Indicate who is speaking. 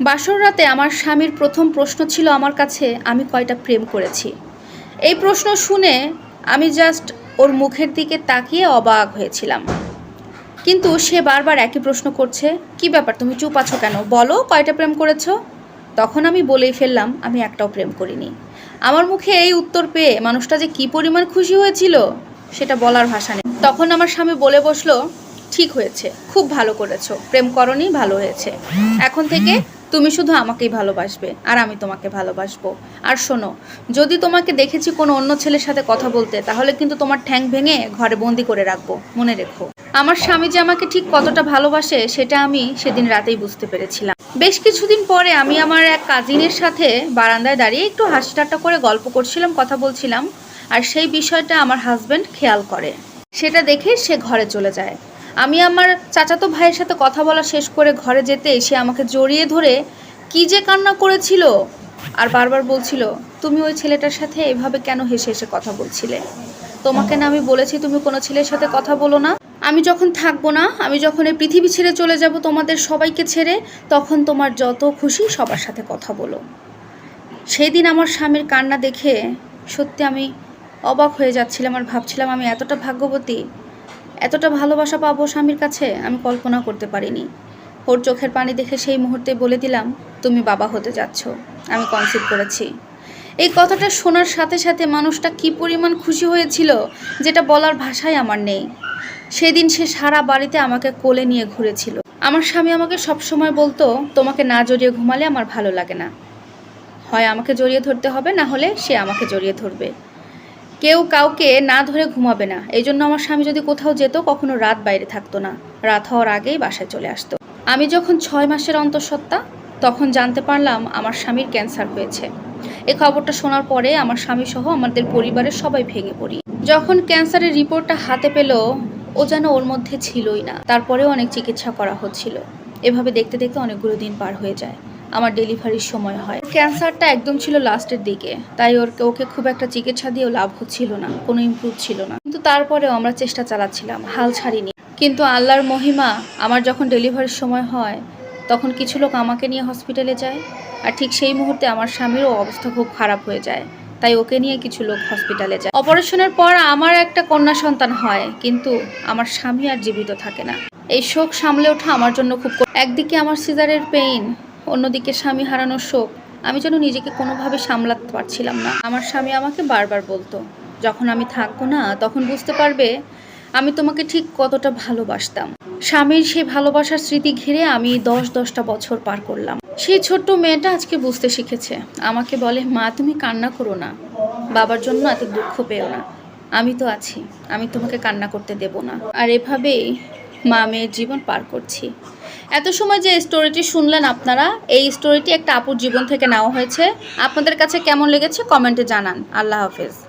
Speaker 1: বাসর রাতে আমার স্বামীর প্রথম প্রশ্ন ছিল আমার কাছে, আমি কয়টা প্রেম করেছি? এই প্রশ্ন শুনে আমি জাস্ট ওর মুখের দিকে তাকিয়ে অবাক হয়েছিলাম। কিন্তু সে বারবার একই প্রশ্ন করছে, কি ব্যাপার, তুমি চুপ আছো কেন? বলো, কয়টা প্রেম করেছ? তখন আমি বলেই ফেললাম, আমি একটাও প্রেম করিনি। আমার মুখে এই উত্তর পেয়ে মানুষটা যে কি পরিমাণ খুশি হয়েছিল, সেটা বলার ভাষা নেই। তখন আমার স্বামী বলে বসল, ঠিক হয়েছে, খুব ভালো করেছ, প্রেম করনি, ভালো হয়েছে। এখন থেকে তুমি শুধু আমাকেই ভালোবাসবে, আর আমি তোমাকে ভালোবাসবো। আর শোনো, যদি তোমাকে দেখেছি কোনো অন্য ছেলের সাথে কথা বলতে, তাহলে কিন্তু তোমার ঠ্যাং ভেঙে ঘরে বন্দি করে রাখব। মনে রেখো। আমার স্বামী যে আমাকে ঠিক কতটা ভালোবাসে, সেটা আমি সেদিন রাতেই বুঝতে পেরেছিলাম। বেশ কিছুদিন পরে আমি আমার এক কাজিনের সাথে বারান্দায় দাঁড়িয়ে একটু হাসি ঠাট্টা করে গল্প করছিলাম, কথা বলছিলাম, আর সেই বিষয়টা আমার হাজবেন্ড খেয়াল করে। সেটা দেখে সে ঘরে চলে যায়। আমি আমার চাচাতো ভাইয়ের সাথে কথা বলা শেষ করে ঘরে যেতে সে আমাকে জড়িয়ে ধরে কি যে কান্না করেছিল আর বারবার বলছিল, তুমি ওই ছেলেটার সাথে এভাবে কেন হেসে হেসে কথা বলছিলে? তোমাকে না আমি বলেছি তুমি কোনো ছেলের সাথে কথা বলো না। আমি যখন থাকব না, আমি যখন এই পৃথিবী ছেড়ে চলে যাব তোমাদের সবাইকে ছেড়ে, তখন তোমার যত খুশি সবার সাথে কথা বলো। সেই দিন আমার স্বামীর কান্না দেখে সত্যি আমি অবাক হয়ে যাচ্ছিলাম আর ভাবছিলাম আমি এতটা ভাগ্যবতী এতটা ভালোবাসা পাবো স্বামীর কাছে, আমি কল্পনা করতে পারিনি। ওর চোখের পানি দেখে সেই মুহূর্তে বলে দিলাম, তুমি বাবা হতে যাচ্ছ। আমি কনসিভ করেছি। এই কথাটা শোনার সাথে সাথে মানুষটা কি পরিমাণ খুশি হয়েছিল, যেটা বলার ভাষাই আমার নেই। সেদিন সে সারা বাড়িতে আমাকে কোলে নিয়ে ঘুরেছিল। আমার স্বামী আমাকে সবসময় বলতো, তোমাকে না জড়িয়ে ঘুমালে আমার ভালো লাগে না। হয় আমাকে জড়িয়ে ধরতে হবে, না হলে সে আমাকে জড়িয়ে ধরবে। কেউ কাউকে না ধরে ঘুমাবে না। এই জন্য আমার স্বামী যদি কোথাও যেত, কখনো রাত বাইরে থাকতো না। রাত হওয়ার আগেই বাসায় চলে আসতো। আমি যখন ছয় মাসের অন্তঃসত্ত্বা, তখন জানতে পারলাম আমার স্বামীর ক্যান্সার হয়েছে। এ খবরটা শোনার পরে আমার স্বামী সহ আমাদের পরিবারের সবাই ভেঙে পড়ি। যখন ক্যান্সারের রিপোর্টটা হাতে পেল, ও যেন ওর মধ্যে ছিলই না। তারপরেও অনেক চিকিৎসা করা হচ্ছিল। এভাবে দেখতে দেখতে অনেকগুলো দিন পার হয়ে যায়। আমার ডেলিভারির সময় হয়। ক্যান্সারটা একদম ছিল লাস্টের দিকে। তাই ওর ওকে খুব একটা চিকিৎসা দিয়েও লাভ হচ্ছিল না, কোনো ইমপ্রুভ ছিল না। কিন্তু তারপরেও আমরা চেষ্টা চালাচ্ছিলাম, হাল ছাড়িনি। কিন্তু আল্লাহর মহিমা আমার যখন ডেলিভারির সময় হয়, তখন কিছু লোক আমাকে নিয়ে হসপিটালে যায়, আর ঠিক সেই মুহূর্তে আমার স্বামীরও অবস্থা খুব খারাপ হয়ে যায়। তাই ওকে নিয়ে কিছু লোক হসপিটালে যায়। অপারেশনের পর আমার একটা কন্যা সন্তান হয়, কিন্তু আমার স্বামী আর জীবিত থাকে না। এই শোক সামলে ওঠা আমার জন্য খুব একদিকে আমার সিজারের পেইন অন্যদিকে স্বামী হারানোর শোক। আমি যেন নিজেকে কোনোভাবে সামলাতে পারছিলাম না। আমার স্বামী আমাকে বারবার বলতো, যখন আমি থাকব না, তখন বুঝতে পারবে আমি তোমাকে ঠিক কতটা ভালোবাসতাম। স্বামীর সেই ভালোবাসার স্মৃতি ঘিরে আমি দশ দশটা বছর পার করলাম। সেই ছোট্ট মেয়েটা আজকে বুঝতে শিখেছে। আমাকে বলে, মা, তুমি কান্না করো না। বাবার জন্য এত দুঃখ পেও না। আমি তো আছি। আমি তোমাকে কান্না করতে দেব না। আর এভাবেই মা মেয়ের জীবন পার করছি। এত সময় যে স্টোরিটি শুনলেন আপনারা, এই স্টোরিটি একটা আপুর জীবন থেকে নেওয়া হয়েছে। আপনাদের কাছে কেমন লেগেছে? কমেন্টে জানান। আল্লাহ হাফেজ।